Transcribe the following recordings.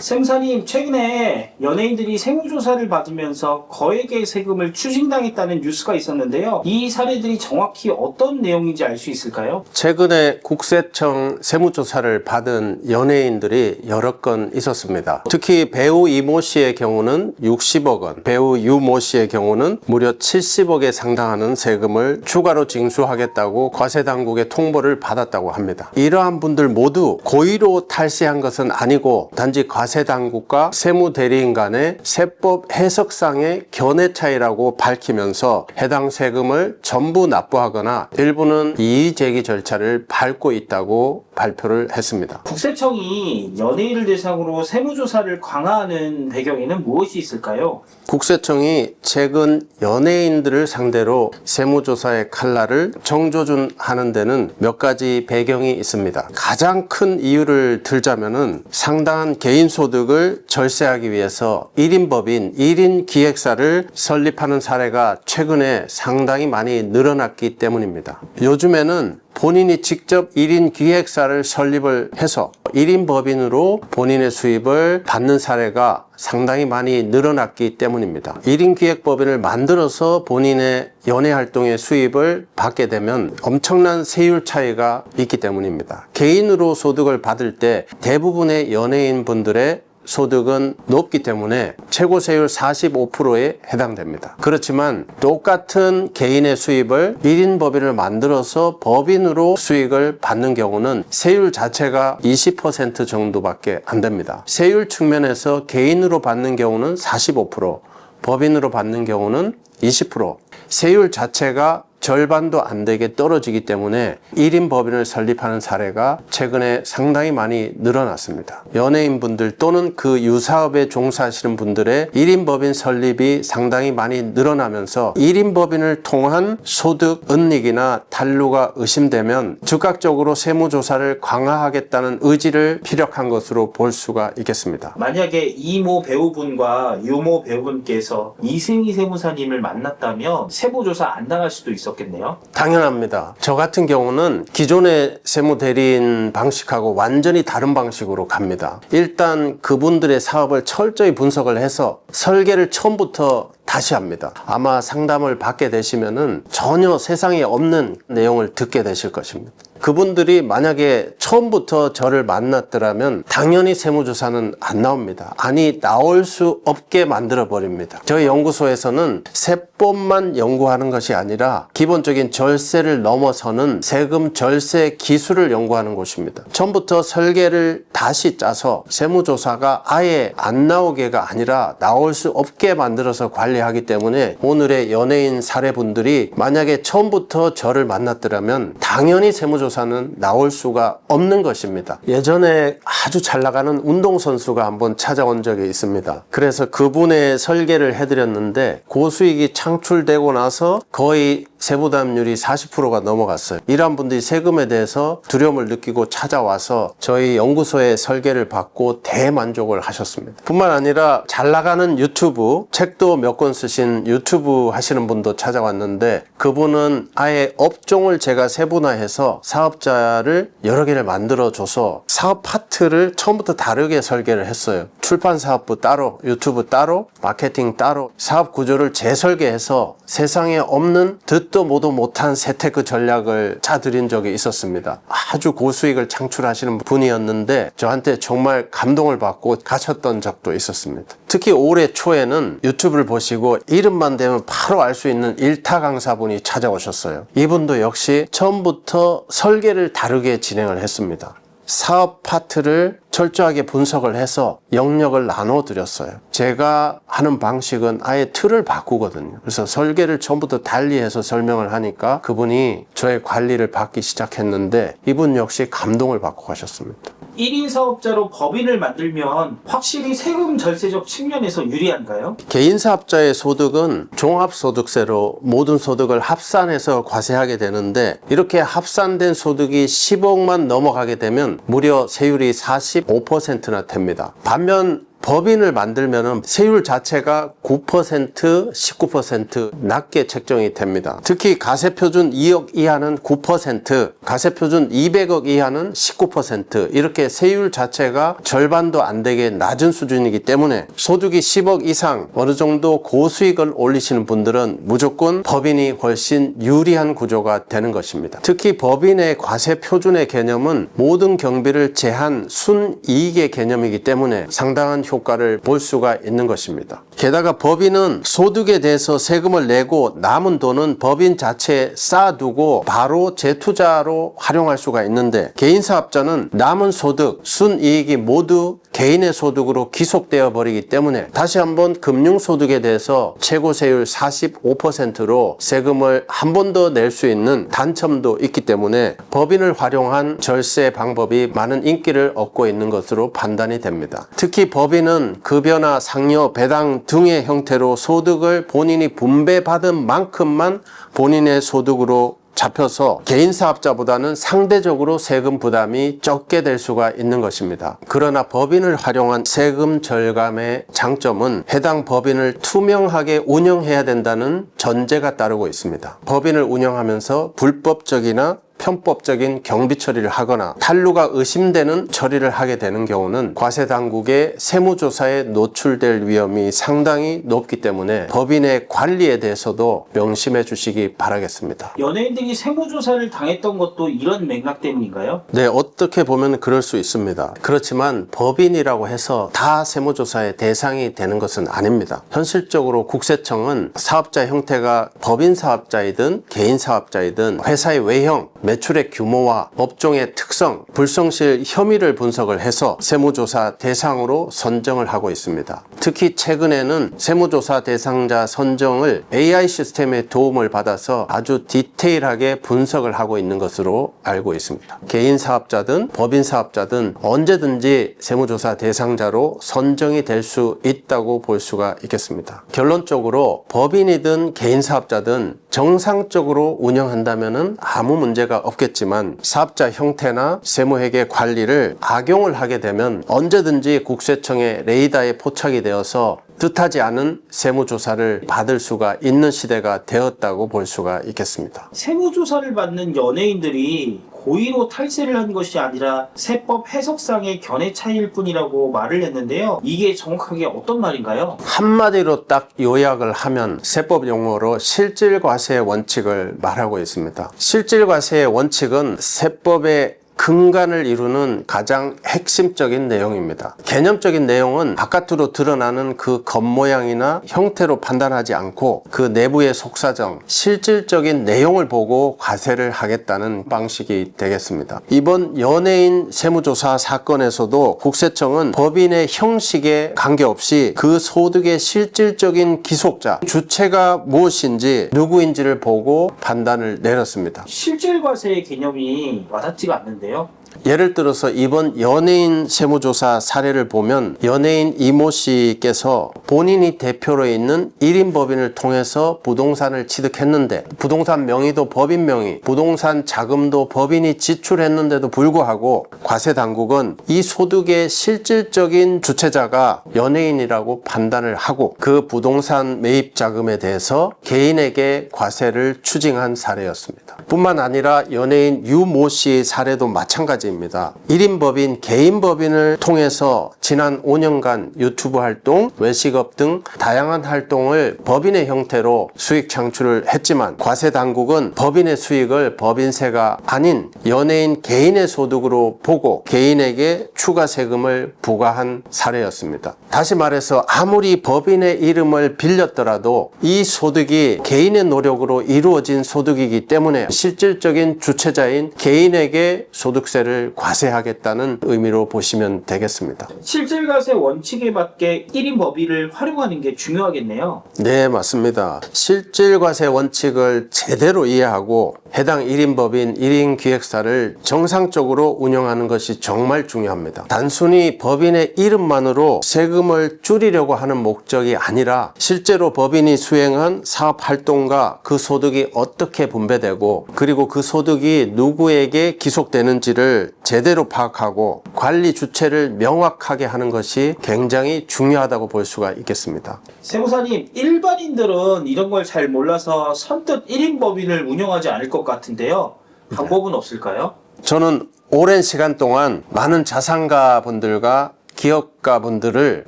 sem사님 최근에 연예인들이 세무조사를 받으면서 거액의 세금을 추징당했다는 뉴스가 있었는데요. 이 사례들이 정확히 어떤 내용인지 알 수 있을까요? 최근에 국세청 세무조사를 받은 연예인들이 여러 건 있었습니다. 특히 배우 이모 씨의 경우는 60억 원, 배우 유모 씨의 경우는 무려 70억에 상당하는 세금을 추가로 징수하겠다고 과세당국의 통보를 받았다고 합니다. 이러한 분들 모두 고의로 탈세한 것은 아니고 단지 과세 당국과 세무 대리인 간의 세법 해석상의 견해 차이라고 밝히면서 해당 세금을 전부 납부하거나 일부는 이의 제기 절차를 밟고 있다고 발표를 했습니다. 국세청이 연예인을 대상으로 세무조사를 강화하는 배경에는 무엇이 있을까요? 국세청이 최근 연예인들을 상대로 세무조사의 칼날을 정조준하는 데는 몇 가지 배경이 있습니다. 가장 큰 이유를 들자면은 상당한 개인 소 득을 절세하기 위해서 1인 법인 1인 기획사를 설립하는 사례가 최근에 상당히 많이 늘어났기 때문입니다. 요즘에는 본인이 직접 1인 기획사를 설립을 해서 1인 법인으로 본인의 수입을 받는 사례가 상당히 많이 늘어났기 때문입니다. 1인 기획법인을 만들어서 본인의 연예 활동의 수입을 받게 되면 엄청난 세율 차이가 있기 때문입니다. 개인으로 소득을 받을 때 대부분의 연예인 분들의 소득은 높기 때문에 최고 세율 45%에 해당됩니다. 그렇지만 똑같은 개인의 수입을 1인 법인을 만들어서 법인으로 수익을 받는 경우는 세율 자체가 20% 정도밖에 안 됩니다. 세율 측면에서 개인으로 받는 경우는 45%, 법인으로 받는 경우는 20%. 세율 자체가 절반도 안 되게 떨어지기 때문에 1인 법인을 설립하는 사례가 최근에 상당히 많이 늘어났습니다. 연예인분들 또는 그 유사업에 종사하시는 분들의 1인 법인 설립이 상당히 많이 늘어나면서 1인 법인을 통한 소득 은닉이나 탈루가 의심되면 즉각적으로 세무조사를 강화하겠다는 의지를 피력한 것으로 볼 수가 있겠습니다. 만약에 이모 배우분과 유모 배우분께서 이승희 세무사님을 만났다면 세무조사 안 당할 수도 있 었겠네요. 당연합니다. 저 같은 경우는 기존의 세무 대리인 방식하고 완전히 다른 방식으로 갑니다. 일단 그분들의 사업을 철저히 분석을 해서 설계를 처음부터 다시 합니다. 아마 상담을 받게 되시면은 전혀 세상에 없는 내용을 듣게 되실 것입니다. 그분들이 만약에 처음부터 저를 만났더라면 당연히 세무조사는 안 나옵니다. 아니, 나올 수 없게 만들어 버립니다. 저희 연구소에서는 세 법만 연구하는 것이 아니라 기본적인 절세를 넘어서는 세금 절세 기술을 연구하는 곳입니다. 처음부터 설계를 다시 짜서 세무조사가 아예 안 나오게가 아니라 나올 수 없게 만들어서 관리하기 때문에 오늘의 연예인 사례분들이 만약에 처음부터 저를 만났더라면 당연히 세무조사는 나올 수가 없는 것입니다. 예전에 아주 잘 나가는 운동선수가 한번 찾아온 적이 있습니다. 그래서 그분의 설계를 해드렸는데 고수익이 창출되고 나서 거의 세부담률이 40%가 넘어갔어요. 이러한 분들이 세금에 대해서 두려움을 느끼고 찾아와서 저희 연구소의 설계를 받고 대만족을 하셨습니다. 뿐만 아니라 잘 나가는 유튜브, 책도 몇 권 쓰신 유튜브 하시는 분도 찾아왔는데 그분은 아예 업종을 제가 세분화해서 사업자를 여러 개를 만들어줘서 사업 파트를 처음부터 다르게 설계를 했어요. 출판 사업부 따로, 유튜브 따로, 마케팅 따로, 사업 구조를 재설계해서 세상에 없는 듣도 보도 못한 세테크 전략을 짜드린 적이 있었습니다. 아주 고수익을 창출하시는 분이었는데 저한테 정말 감동을 받고 가셨던 적도 있었습니다. 특히 올해 초에는 유튜브를 보시고 이름만 대면 바로 알 수 있는 일타 강사분이 찾아오셨어요. 이분도 역시 처음부터 설계를 다르게 진행을 했습니다. 사업 파트를 철저하게 분석을 해서 영역을 나눠 드렸어요. 제가 하는 방식은 아예 틀을 바꾸거든요. 그래서 설계를 처음부터 달리해서 설명을 하니까 그분이 저의 관리를 받기 시작했는데 이분 역시 감동을 받고 가셨습니다. 1인 사업자로 법인을 만들면 확실히 세금 절세적 측면에서 유리한가요? 개인 사업자의 소득은 종합소득세로 모든 소득을 합산해서 과세하게 되는데 이렇게 합산된 소득이 10억만 넘어가게 되면 무려 세율이 45%나 됩니다. 반면 법인을 만들면은 세율 자체가 9% 19% 낮게 책정이 됩니다. 특히 가세표준 2억 이하는 9% 가세표준 200억 이하는 19% 이렇게 세율 자체가 절반도 안 되게 낮은 수준이기 때문에 소득이 10억 이상 어느 정도 고수익을 올리시는 분들은 무조건 법인이 훨씬 유리한 구조가 되는 것입니다. 특히 법인의 과세 표준의 개념은 모든 경비를 제한 순이익의 개념이기 때문에 상당한 효과를 볼 수가 있는 것입니다. 게다가 법인은 소득에 대해서 세금을 내고 남은 돈은 법인 자체에 쌓아두고 바로 재투자로 활용할 수가 있는데 개인 사업자는 남은 소득, 순이익이 모두 개인의 소득으로 기속되어 버리기 때문에 다시 한번 금융소득에 대해서 최고세율 45%로 세금을 한 번 더 낼 수 있는 단점도 있기 때문에 법인을 활용한 절세 방법이 많은 인기를 얻고 있는 것으로 판단이 됩니다. 특히 법인 은 급여나 상여, 배당 등의 형태로 소득을 본인이 분배받은 만큼만 본인의 소득으로 잡혀서 개인 사업자보다는 상대적으로 세금 부담이 적게 될 수가 있는 것입니다. 그러나 법인을 활용한 세금 절감의 장점은 해당 법인을 투명하게 운영해야 된다는 전제가 따르고 있습니다. 법인을 운영하면서 불법적이나 편법적인 경비 처리를 하거나 탈루가 의심되는 처리를 하게 되는 경우는 과세 당국의 세무조사에 노출될 위험이 상당히 높기 때문에 법인의 관리에 대해서도 명심해 주시기 바라겠습니다. 연예인들이 세무조사를 당했던 것도 이런 맥락 때문인가요? 네, 어떻게 보면 그럴 수 있습니다. 그렇지만 법인이라고 해서 다 세무조사의 대상이 되는 것은 아닙니다. 현실적으로 국세청은 사업자 형태가 법인 사업자이든 개인 사업자이든 회사의 외형, 매출의 규모와 업종의 특성, 불성실 혐의를 분석을 해서 세무조사 대상으로 선정을 하고 있습니다. 특히 최근에는 세무조사 대상자 선정을 AI 시스템의 도움을 받아서 아주 디테일하게 분석을 하고 있는 것으로 알고 있습니다. 개인 사업자든 법인 사업자든 언제든지 세무조사 대상자로 선정이 될 수 있다고 볼 수가 있겠습니다. 결론적으로 법인이든 개인 사업자든 정상적으로 운영한다면 아무 문제가 없겠지만 사업자 형태나 세무회계 관리를 악용을 하게 되면 언제든지 국세청의 레이더에 포착이 되어서 뜻하지 않은 세무조사를 받을 수가 있는 시대가 되었다고 볼 수가 있겠습니다. 세무조사를 받는 연예인들이 고의로 탈세를 한 것이 아니라 세법 해석상의 견해 차이일 뿐이라고 말을 했는데요. 이게 정확하게 어떤 말인가요? 한마디로 딱 요약을 하면 세법 용어로 실질과세의 원칙을 말하고 있습니다. 실질과세의 원칙은 세법의 근간을 이루는 가장 핵심적인 내용입니다. 개념적인 내용은 바깥으로 드러나는 그 겉모양이나 형태로 판단하지 않고 그 내부의 속사정, 실질적인 내용을 보고 과세를 하겠다는 방식이 되겠습니다. 이번 연예인 세무조사 사건에서도 국세청은 법인의 형식에 관계없이 그 소득의 실질적인 기속자, 주체가 무엇인지 누구인지를 보고 판단을 내렸습니다. 실질과세의 개념이 와닿지가 않는데 요. 예를 들어서 이번 연예인 세무조사 사례를 보면 연예인 이모 씨께서 본인이 대표로 있는 1인 법인을 통해서 부동산을 취득했는데 부동산 명의도 법인 명의, 부동산 자금도 법인이 지출했는데도 불구하고 과세 당국은 이 소득의 실질적인 주체자가 연예인이라고 판단을 하고 그 부동산 매입 자금에 대해서 개인에게 과세를 추징한 사례였습니다. 뿐만 아니라 연예인 유모 씨의 사례도 마찬가지 입니다. 1인 법인, 개인 법인을 통해서 지난 5년간 유튜브 활동, 외식업 등 다양한 활동을 법인의 형태로 수익 창출을 했지만 과세 당국은 법인의 수익을 법인세가 아닌 연예인 개인의 소득으로 보고 개인에게 추가 세금을 부과한 사례였습니다. 다시 말해서 아무리 법인의 이름을 빌렸더라도 이 소득이 개인의 노력으로 이루어진 소득이기 때문에 실질적인 주체자인 개인에게 소득세를 과세하겠다는 의미로 보시면 되겠습니다. 실질과세 원칙에 맞게 1인 법인을 활용하는 게 중요하겠네요. 네, 맞습니다. 실질과세 원칙을 제대로 이해하고 해당 1인 법인, 1인 기획사를 정상적으로 운영하는 것이 정말 중요합니다. 단순히 법인의 이름만으로 세금을 줄이려고 하는 목적이 아니라 실제로 법인이 수행한 사업 활동과 그 소득이 어떻게 분배되고 그리고 그 소득이 누구에게 기속되는지를 문제를 제대로 파악하고 관리 주체를 명확하게 하는 것이 굉장히 중요하다고 볼 수가 있겠습니다. 세무사님, 일반인들은 이런 걸 잘 몰라서 선뜻 1인 법인을 운영하지 않을 것 같은데요. 방법은 없을까요? 저는 오랜 시간 동안 많은 자산가 분들과 기업가 분들을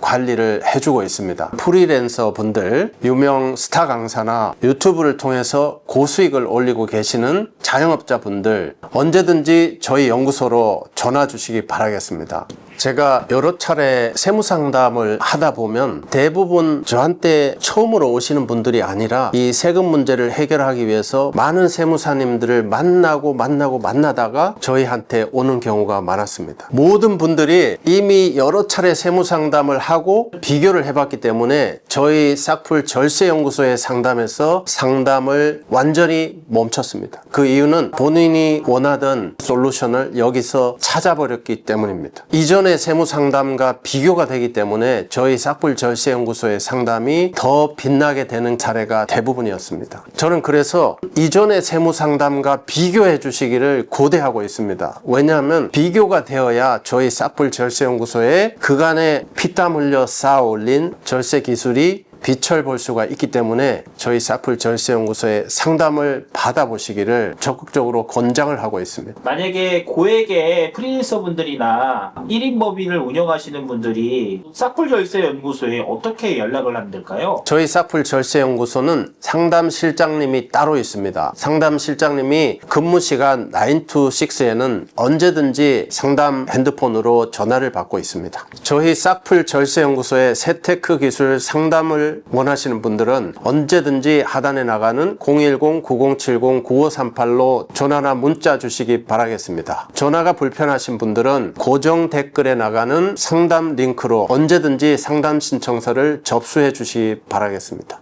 관리를 해주고 있습니다. 프리랜서 분들, 유명 스타 강사나 유튜브를 통해서 고수익을 올리고 계시는 자영업자 분들, 언제든지 저희 연구소로 전화 주시기 바라겠습니다. 제가 여러 차례 세무 상담을 하다 보면 대부분 저한테 처음으로 오시는 분들이 아니라 이 세금 문제를 해결하기 위해서 많은 세무사님들을 만나고 만나고 만나다가 저희한테 오는 경우가 많았습니다. 모든 분들이 이미 여러 차례 세무 상담을 하고 비교를 해봤기 때문에 저희 싹풀 절세연구소의 상담에서 상담을 완전히 멈췄습니다. 그 이유는 본인이 원하던 솔루션을 여기서 찾아버렸기 때문입니다. 이전의 세무 상담과 비교가 되기 때문에 저희 싹불 절세연구소의 상담이 더 빛나게 되는 사례가 대부분이었습니다. 저는 그래서 이전의 세무 상담과 비교해 주시기를 고대하고 있습니다. 왜냐하면 비교가 되어야 저희 싹불 절세연구소에 그 간에 피땀 흘려 쌓아 올린 절세 기술이 빛을 볼 수가 있기 때문에 저희 사풀 절세연구소에 상담을 받아보시기를 적극적으로 권장을 하고 있습니다. 만약에 고액의 프리랜서 분들이나 1인 법인을 운영하시는 분들이 싹풀절세 연구소에 어떻게 연락을 하면 될까요? 저희 사풀 절세 연구소는 상담 실장님이 따로 있습니다. 상담 실장님이 근무 시간 9 to 6에는 언제든지 상담 핸드폰으로 전화를 받고 있습니다. 저희 사풀 절세 연구소의 세테크 기술 상담 을 원하시는 분들은 언제든지 하단에 나가는 010-9070-9538로 전화나 문자 주시기 바라겠습니다. 전화가 불편하신 분들은 고정 댓글에 나가는 상담 링크로 언제든지 상담 신청서를 접수해 주시기 바라겠습니다.